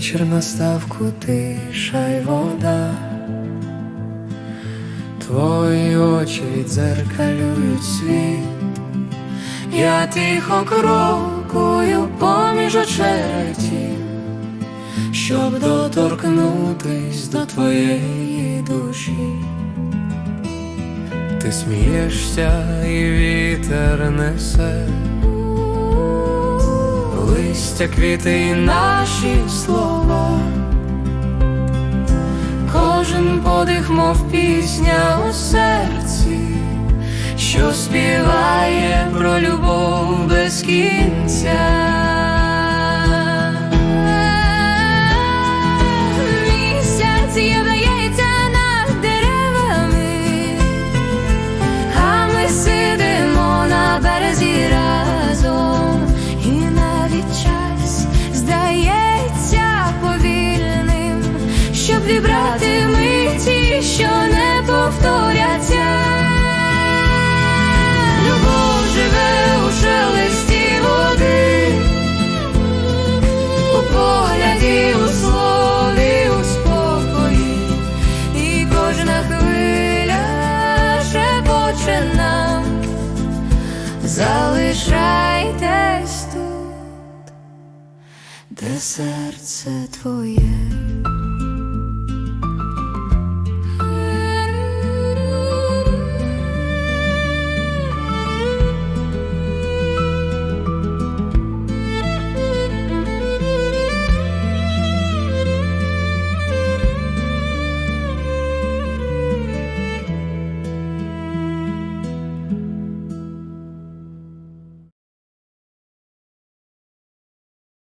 вечір настав тиша й вода, твої очі відзеркалюють світ, я тихо крокую поміж очеретів, щоб доторкнутись до твоєї душі. Ти смієшся і вітер несе листя, квіти і наші слова. Кожен подих, мов пісня у серці, що співає повторяться. Любов живе у шелесті води, у погляді, у слові, у спокої, і кожна хвиля шепоче нам, залишайтесь тут, де серце твоє.